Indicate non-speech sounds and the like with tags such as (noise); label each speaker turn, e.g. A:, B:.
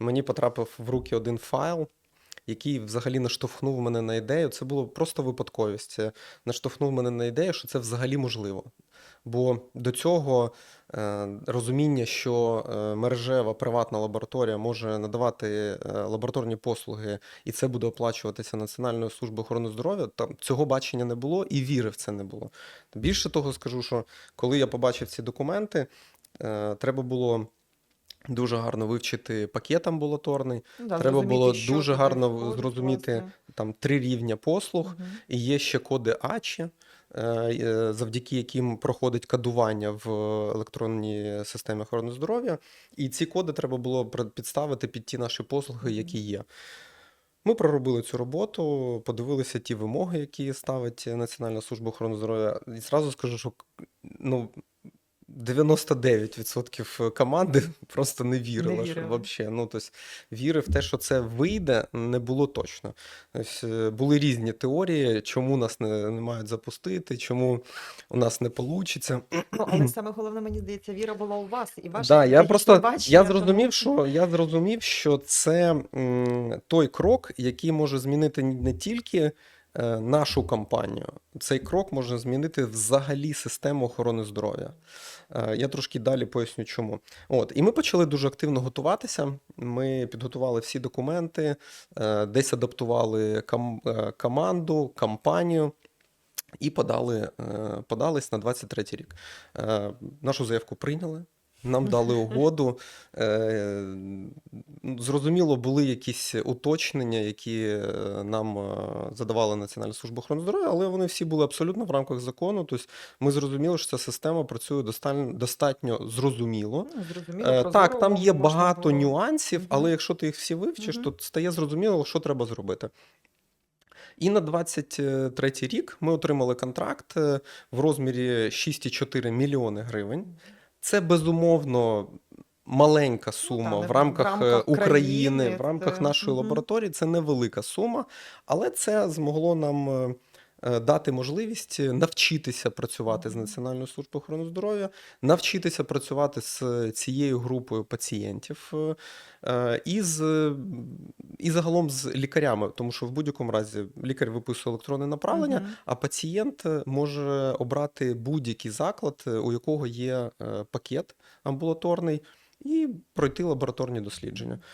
A: мені потрапив в руки один файл, який взагалі наштовхнув мене на ідею. Це було просто випадковість. Це наштовхнув мене на ідею, що це взагалі можливо. Бо до цього е, розуміння, що е, мережева приватна лабораторія може надавати е, лабораторні послуги, і це буде оплачуватися Національною службою охорони здоров'я, там цього бачення не було і віри в це не було. Більше того, скажу, що коли я побачив ці документи, е, треба було. Дуже гарно вивчити пакет амбулаторний.
B: Ну да,
A: Треба було дуже гарно зрозуміти
B: власне.
A: там три рівня послуг,
B: Мгм.
A: і є ще коди АЧі, е, е, завдяки яким проходить кодування в електронній системі охорони здоров'я. І ці коди треба було підставити під ті наші послуги, які є. Ми проробили цю роботу, подивилися ті вимоги, які ставить Національна служба охорони здоров'я. І зразу скажу, що ну, 99% команди (laughs) просто не вірила,
B: Не
A: що
B: вірили.
A: вообще, ну, тобто, віри в те, що це вийде, не було точно. Тобто, е, були різні теорії, чому нас не, не мають запустити, чому у нас не вийде.
B: Ну, але (clears throat) саме головне, мені здається, віра була у вас і ваше
A: Да, я просто
B: бачення,
A: я зрозумів, що я зрозумів, що це м, той крок, який може змінити не тільки е, нашу компанію, цей крок може змінити взагалі систему охорони здоров'я. Е, я трошки далі поясню, чому. От, і ми почали дуже активно готуватися. Ми підготували всі документи, е, десь адаптували е, команду, кампанію. І подали, е, подались на 23 рік. Е, Нашу заявку прийняли, нам дали угоду. Е, ну, Зрозуміло, були якісь уточнення, які е, нам е, задавала Національна служба охорони здоров'я, але вони всі були абсолютно в рамках закону. Тобто ми зрозуміли, що ця система працює достатньо, зрозуміло.
B: Ну, зрозуміло,
A: Так, там є багато
B: було-
A: нюансів, але якщо ти їх всі вивчиш, то стає зрозуміло, що треба зробити. І на 23 рік ми отримали контракт в розмірі 6,4 мільйони гривень. Це безумовно маленька сума
B: Ну, та,
A: в рамках,
B: в
A: е,
B: рамках
A: України,
B: країни,
A: в рамках
B: це-
A: нашої лабораторії. Це невелика сума, але це змогло нам. Е, Дати можливість навчитися працювати з Національною службою охорони здоров'я, навчитися працювати з цією групою пацієнтів е, е, і, з, і загалом з лікарями, тому що в будь-якому разі лікар виписує електронне направлення,
B: Мгм.
A: а пацієнт може обрати будь-який заклад, у якого є пакет амбулаторний, і пройти лабораторні дослідження.